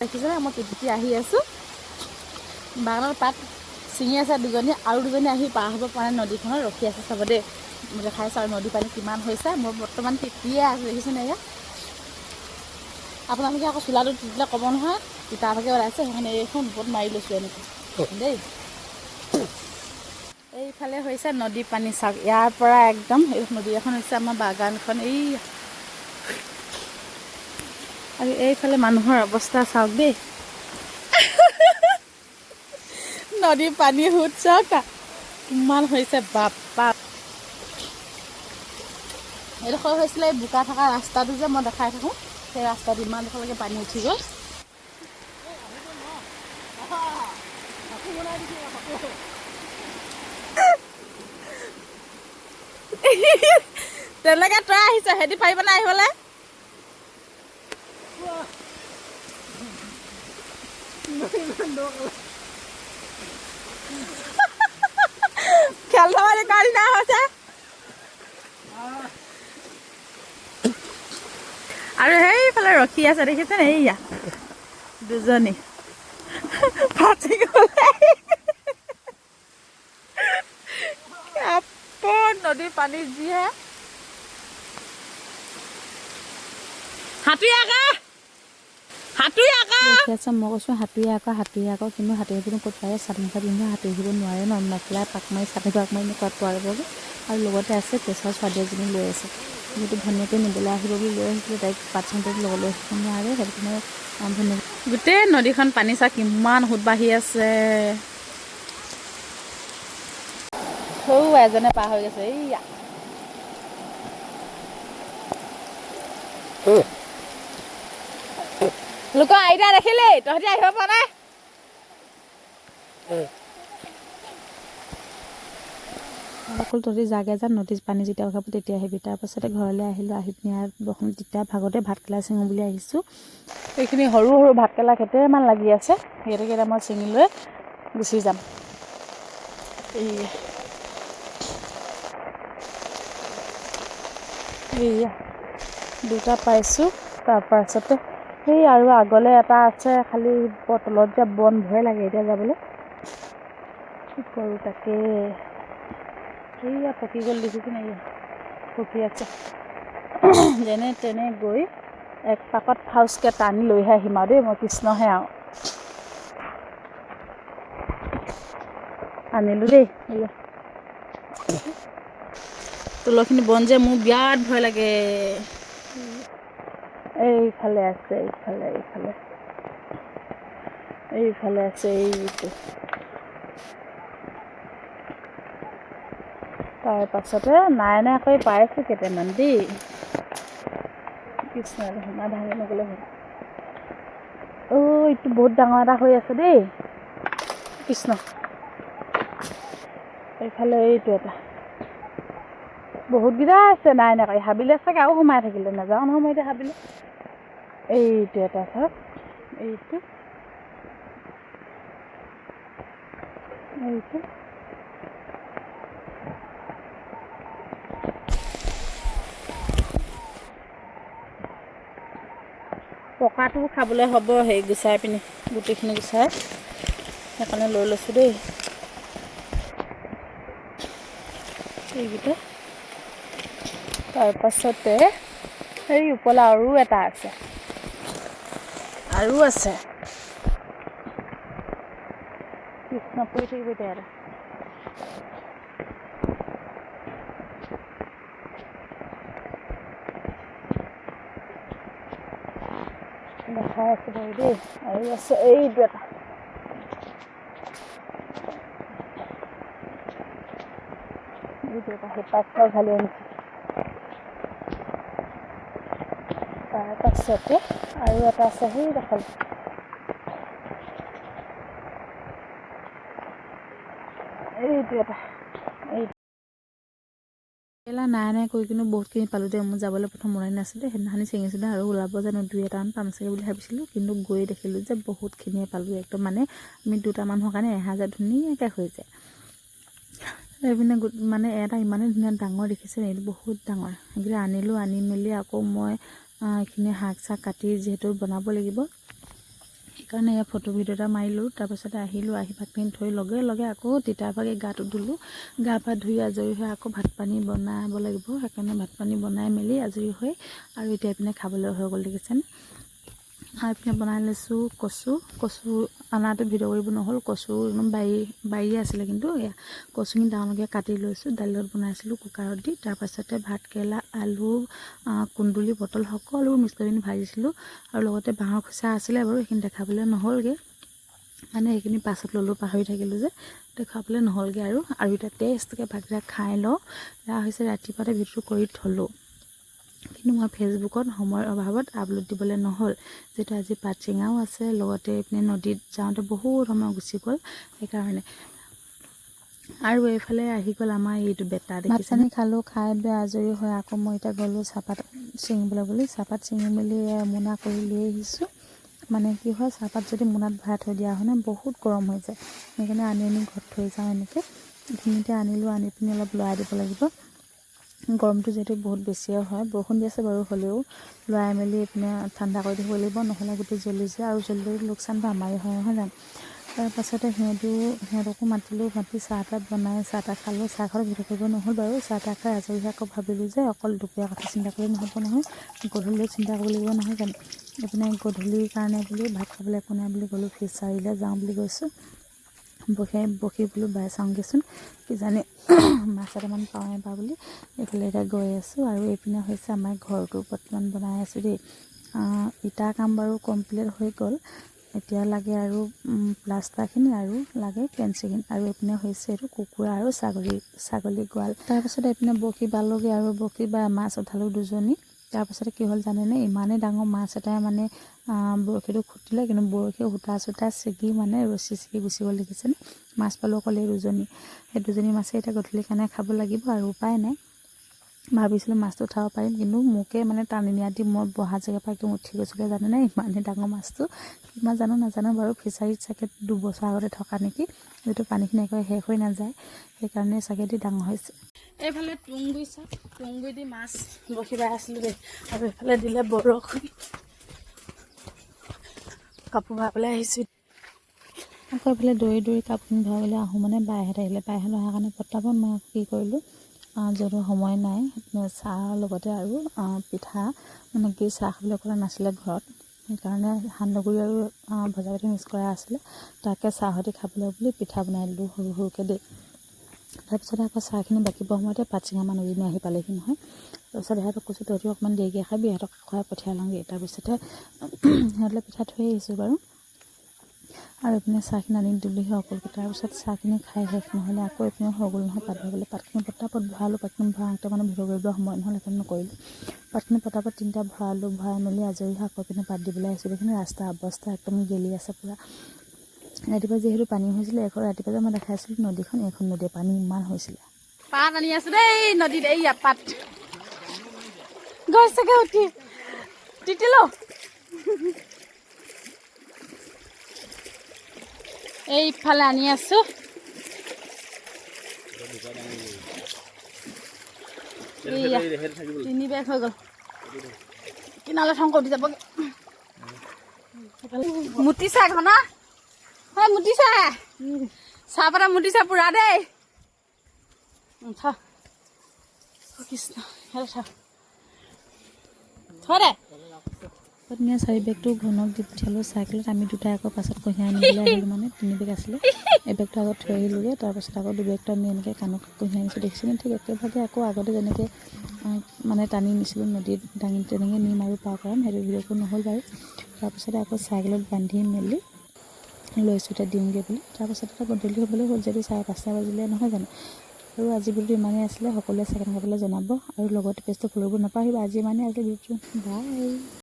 দেখিছেনে মই টিপিটি আহি আছোঁ বাগানৰ পাত ছিঙি আছে দুজনী আৰু দুজনী আহি পাৰ হ'ব পৰা নাই নদীখনত ৰখি আছে চাব দেই মই দেখাই আছোঁ আৰু নদীৰ পানী কিমান হৈছে মই বৰ্তমান টিপিয়ে আছোঁ দেখিছেনে এয়া আপোনালোকে আকৌ চোলাটো তিতিলে ক'ব নহয় তিতা ভাগে ওলাইছে সেইকাৰণে এইখন ওপৰত মাৰি লৈছোঁ এনেকৈ দেই এইফালে হৈছে নদী পানী চাওক ইয়াৰ পৰা একদম এই নদী এখন হৈছে আমাৰ বাগানখন এই আৰু এইফালে মানুহৰ অৱস্থা চাওক দেই। নদীৰ পানী সোঁত চাওক কিমান হৈছে বাপা এইডোখৰ হৈছিলে এই বোকা থকা ৰাস্তাটো যে মই দেখাই থাকোঁ। সেই ৰাস্তাটো ইমানডোখৰলৈকে পানী উঠি গ'ল। তেনেকৈ তই আহিছ সিহঁতি পাৰিব নাই আহিবলৈ? খেল ধেমালি কৰা নিচিনা হৈছে আৰু সেইফালে ৰখি আছে, দেখিছেনে? এইয়া। দুজনী। ফাটি গ'লে নদীৰ পানী যিহে সাঁতুৰি আকা আকা আছে মই কৈছোঁ সাঁতুৰি আকৌ সাঁতুৰি আকৌ, কিন্তু সাঁতুৰিবলৈ ক'ত পাৰে চাট মুখা পিন্ধি সাঁতুৰিব নোৱাৰে ন, মেখেলা, পাক মাৰি, চাটি পাক মাৰি ক'ত পাৰিবগৈ আৰু লগতে আছে কেঁচৰ ছোৱালী এজনী লৈ আছে। যিহেতু ভনীয়েকে নিবলৈ আহিব বুলি লৈ আহিছিলে, তাইক পাৰ্চেণ্টেজ ল'বলৈ আহিব নোৱাৰে, সেইটো ভনীয়েক গোটেই নদীখন পানী চা, কিমান সোঁত বাঢ়ি আছে। সৌ এজনে পাৰ হৈ গৈছে, এইয়া। লোকৰ আইতা দেখিলি, তহঁতি আহিব পৰা নাই। অকল তহঁতি জাগে যা নদীত পানী যেতিয়া উঠাব, তেতিয়া আহিবি। তাৰপাছতে ঘৰলৈ আহিলোঁ, আহি পিনি বৰষুণ তেতিয়া ভাগতে ভাতকেলা ছিঙো বুলি আহিছোঁ। এইখিনি সৰু সৰু ভাতকেলা কেইটামান লাগি আছে। সেইকেইটা মই ছিঙি লৈ গুচি যাম। এইয়া। দুটা পাইছোঁ তাৰপাছতে সেই আৰু আগলৈ এটা আছে খালি তলত যে বন ভয় লাগে এতিয়া যাবলৈ। কি কৰোঁ তাকে। এইয়া পকি গ'ল দেখিছোঁ নে এইয়া পকি আছে। যেনে তেনে গৈ এক পাকত ফাউচকৈ টানি লৈহে আহিম আৰু দেই মই কৃষ্ণহে আৰু আনিলোঁ দেই এইয়া। তলৰখিনি বন যে মোৰ বিৰাট ভয় লাগে। এইফালে আছে, এইফালে এইফালে। এইফালে আছে এইটো তাৰ পাছতে নাই নাই কৰি পাইছোঁ কেইটামান দেই। কৃষ্ণ সোমা ভাঙি নগ'লে হ'ল। অ' এইটো বহুত ডাঙৰ এটা হৈ আছে দেই। কৃষ্ণ। এইফালে এইটো এটা। বহুতকেইটা আছে নাই নাই কৰি হাবিলে চাগে আৰু সোমাই থাকিলে। নাযাওঁ নহয় মই এতিয়া হাবিলে। এইটো এটা চাওক। এইটো। এইটো। পকাটো খাবলৈ হ'ব হেৰি গুচাই পিনি গুটিখিনি গুচাই। সেইকাৰণে লৈ লৈছোঁ দেই। এইকেইটা। তাৰপাছতে সেই ওপৰলৈ আৰু এটা আছে। আৰু আছে কৃষ্ণ পৰি থাকিব এতিয়া ইয়াতে। দেখাই আছোঁ বাৰু দেই আৰু আছে এইটো এটা এইটো এটা সেই পাঁচটা ঢালি তাৰপাছতে আৰু এটা আছে সেই দেখল এইটো এটা। এইটো নাই নাই কৰি কিনে বহুতখিনি পালোঁ দেই। মোৰ যাবলৈ প্ৰথম মনে নাছিলে, সেইদিনাখনি ছিঙিছিলে আৰু ওলাব জানো দুই এটামান পাম চাগে বুলি ভাবিছিলোঁ। কিন্তু গৈ দেখিলোঁ যে বহুতখিনিয়ে পালোঁ। একদম মানে আমি দুটা মানুহৰ কাৰণে এহাজাৰ ধুনীয়াকৈ হৈ যায়। এইপিনে মানে এটা ইমানেই ধুনীয়া ডাঙৰ দেখিছে এইটো বহুত ডাঙৰ। সেইকেইটা আনিলোঁ, আনি মেলি আকৌ মই এইখিনি শাক চাক কাটি যিহেতু বনাব লাগিব। সেইকাৰণে এয়া ফটো ভিডিঅ' এটা মাৰিলোঁ তাৰপাছতে আহিলোঁ আহি ভাতখিনি থৈ লগে লগে আকৌ তিতা ভাগে গাটো ধুলোঁ গা পা ধুই আজৰি হৈ আকৌ ভাত পানী বনাব লাগিব সেইকাৰণে ভাত পানী বনাই মেলি আজৰি হৈ আৰু এতিয়া এইপিনে খাবলৈ হৈ গ'ল দেখিছেনে? আৰু এইপিনে বনাই লৈছোঁ কচু কচু অনাটো ভিডিঅ' কৰিব নহ'ল, কচু একদম বাৰী, বাৰীয়ে আছিলে কিন্তু এয়া। কচুখিনি ডাঙৰকৈ কাটি লৈছোঁ, দাইলত বনাইছিলোঁ কুকাৰত দি। তাৰপাছতে ভাতকেৰেলা আলু কুন্দুলি পটল সকলোবোৰ মিক্স কৰি পিনি ভাজিছিলোঁ। আৰু লগতে বাঁহৰ খোচা আছিলে বাৰু, সেইখিনি দেখাবলৈ নহ'লগৈ। মানে সেইখিনি পাছত ল'লোঁ, পাহৰি থাকিলোঁ যে। দেখুৱাবলৈ নহ'লগৈ আৰু। আৰু এতিয়া টেষ্টকৈ ভাতকেইটা খাই লওঁ। এয়া হৈছে ৰাতিপুৱাতে ভিডিঅ'টো কৰি থ'লোঁ। কিন্তু মই ফেচবুকত সময়ৰ অভাৱত আপলোড দিবলৈ নহ'ল। যিহেতু আজি পাত চিঙাও আছে লগতে এইপিনে নদীত যাওঁতে বহুত সময় গুচি গ'ল সেইকাৰণে। আৰু এইফালে আহি গ'ল আমাৰ এইটো বেটা পানী খালোঁ খাই বৈ আজৰি হৈ আকৌ মই এতিয়া গ'লোঁ চাহপাত ছিঙিবলৈ বুলি। চাহপাত ছিঙি মেলি মোনা কৰি লৈ আহিছোঁ। মানে কি হয় চাহপাত যদি মোনাত ভৰাই থৈ দিয়া হয় ন বহুত গৰম হৈ যায়। সেইকাৰণে আনি আনি ঘৰত থৈ যাওঁ এনেকৈ। এইখিনিতে আনিলোঁ আনি পিনি অলপ লৰাই দিব লাগিব। গৰমটো যিহেতু বহুত বেছিয়ে হয় বৰষুণ দি আছে বাৰু হ'লেও লৰাই মেলি এইপিনে ঠাণ্ডা কৰি দিব লাগিব নহ'লে গোটেই জ্বলি যায় আৰু জ্বলি লোকচানটো আমাৰে হয় নহয় জানো? তাৰপাছতে সিহঁতিও সিহঁতকো মাতিলোঁ মাতি চাহ তাহ বনাই চাহ তাহ খালোঁ চাহ খাবলৈ ভিডিঅ' কৰিব নহ'ল বাৰু চাহ তাহ খাই আজৰি আকৌ ভাবিলোঁ যে অকল দুপৰীয়া কথা চিন্তা কৰি নহ'ব নহয় গধূলিও চিন্তা কৰিব লাগিব নহয় জানো? এইপিনে গধূলিৰ কাৰণে বুলি ভাত খাবলৈ একো নাই বুলি গ'লোঁ ফিচাৰীলৈ যাওঁ বুলি কৈছোঁ। বসি বসি বোলো বাই চাওঁগৈচোন কিজানি মাছ এটামান পাওঁ এবাৰ বুলি এইফালে এতিয়া গৈ আছোঁ আৰু এইপিনে হৈছে আমাৰ ঘৰটো বৰ্তমান বনাই আছোঁ দেই। ইটাৰ কাম বাৰু কমপ্লিট হৈ গ'ল। এতিয়া লাগে আৰু প্লাষ্টাৰখিনি আৰু লাগে পেঞ্চিলখিনি আৰু এইপিনে হৈছে এইটো কুকুৰা আৰু ছাগলী ছাগলী গঁৰাল। তাৰপাছত এইপিনে বৰশী বালোগৈ আৰু বৰশী বা মাছ উঠালোঁ দুজনী। তাৰপাছতে কি হ'ল জানেনে? ইমানেই ডাঙৰ মাছ এটাই মানে বৰশীটো খুটিলে কিন্তু বৰশী সূতা চূতা ছিগি মানে ৰছী ছিগি গুচি গ'ল দেখিছেনে মাছ পালোঁ অকল এই দুজনী। সেই দুজনী মাছে এতিয়া গধূলি কাৰণে খাব লাগিব আৰু উপায় নাই। ভাবিছিলোঁ মাছটো উঠাব পাৰিম কিন্তু মোকে মানে টানি নিয়া দি মই বহা জেগাৰ পৰা একদম উঠি গৈছিলোঁ জানেনে? ইমানেই ডাঙৰ মাছটো। কিমান জানো নাজানো বাৰু ফিচাৰীত চাগে দুবছৰ আগতে থকা নেকি? যিটো পানীখিনি একেবাৰে শেষ হৈ নাযায় সেইকাৰণে চাগে দি ডাঙৰ হৈছে। এইফালে তুংগুৰি চাওক তুংগুৰি দি মাছ বৰশী বাই আছিলোঁ দেই আৰু এইফালে দিলে বৰষুণ কাপোৰ ভৰাবলৈ আহিছোঁ। আকৌ এইফালে দৌৰি দৌৰি কাপোৰ ভৰাবলৈ আহোঁ মানে বাইহঁত আহিলে বাইহঁত অহাৰ কাৰণে পটাপট মই কি কৰিলোঁ? যিহেতু সময় নাই চাহৰ লগতে আৰু পিঠা মানে কি চাহ খাবলৈ অকলে নাছিলে ঘৰত। সেইকাৰণে সান্দহগুড়ি আৰু ভজা পিঠা মিক্স কৰা আছিলে। তাকে চাহতে খাবলৈ বুলি পিঠা বনাই দিলোঁ সৰু সৰুকৈ দেই। তাৰপিছতে আকৌ চাহখিনি বাকীব সময়তে পাত চিঙা মানুহজনী আহি পালেহি নহয়। তাৰপিছত সিহঁতক কৈছোঁ তহঁতি অকণমান দেৰিকৈ খাবি সিহঁতক খুৱাই পঠিয়াই লওঁগৈ তাৰপিছতে সিহঁতলৈ পিঠা থৈ আহিছোঁ বাৰু। আৰু এইপিনে চাহখিনি আনি দিলোঁহি সকলোকে তাৰপিছত চাহখিনি খাই শেষ নহ'লে আকৌ এইপিনে হৈ গ'ল নহয় পাত ভৰাবলৈ পাতখিনি পটাপট ভৰালোঁ, পাতখিনি ভৰাওঁতে মানে ভিডিঅ' কৰিবলৈ সময় নহ'ল, সেইকাৰণে নকৰিলোঁ। পাতখিনি পটাপট তিনিটা ভৰালোঁ, ভৰাই মেলি আজৰি হৈ আকৌ পিনে পাত দিবলৈ আহিছোঁ দেখোন ৰাস্তাৰ অৱস্থা একদম গেলি আছে পূৰা। ৰাতিপুৱা যিহেতু পানী হৈছিলে, এখন ৰাতিপুৱা যে মই দেখাইছিলোঁ, নদীখন, এইখন নদীয়ে পানী ইমান হৈছিলে। পাত আনি আছোঁ দেই, নদীত এইয়া পাত। গৈছেগৈ উঠি। তিতিলো। এইফালে আনি আছোঁ এইয়া তিনি বেগ হৈ গ'ল। কিনালে থওঁ কৰি যাবগৈ মুতিছা ঘনা হয় মুতিছা চাহপাতা মুতিছা পুৰা দেই। থ। কৃষ্ণ থ থ দে ধুনীয়া চাৰি বেগটো ঘনক দি পঠিয়ালোঁ। চাইকেলত আমি দুটাই আকৌ পাছত কঢ়িয়াই আনিবলৈ আহিলোঁ মানে তিনি বেগ আছিলে। এবেগটো আগত থৈ আহিলোঁগৈ, তাৰপাছত আকৌ দুবেগটো আমি এনেকৈ কাণত কঢ়িয়াই আনিছোঁ। দেখিছিলোঁ ঠিক একেভাগে আকৌ আগতে যেনেকৈ মানে টানি নিছিলোঁ নদীত, দাঙি তেনেকৈ নিম আৰু পাৰ কৰাম, সেইটো ভিডিঅ'টো নহ'ল বাৰু। তাৰপিছতে আকৌ চাইকেলত বান্ধি মেলি লৈছোঁ এতিয়া দিওঁগৈ বুলি। তাৰপাছত আকৌ গধূলি হ'বলৈ হ'ল যদি চাৰে পাঁচটা বাজিলে, নহয় জানো? আৰু আজি ভিডিঅ'টো ইমানেই আছিলে, সকলোৱে ছেকেণ্ড খাবলৈ জনাব। আৰু লগতে পেজটো ফ'ল' কৰিব নাপাহৰিব। আজি ইমানেই আছিলে বাই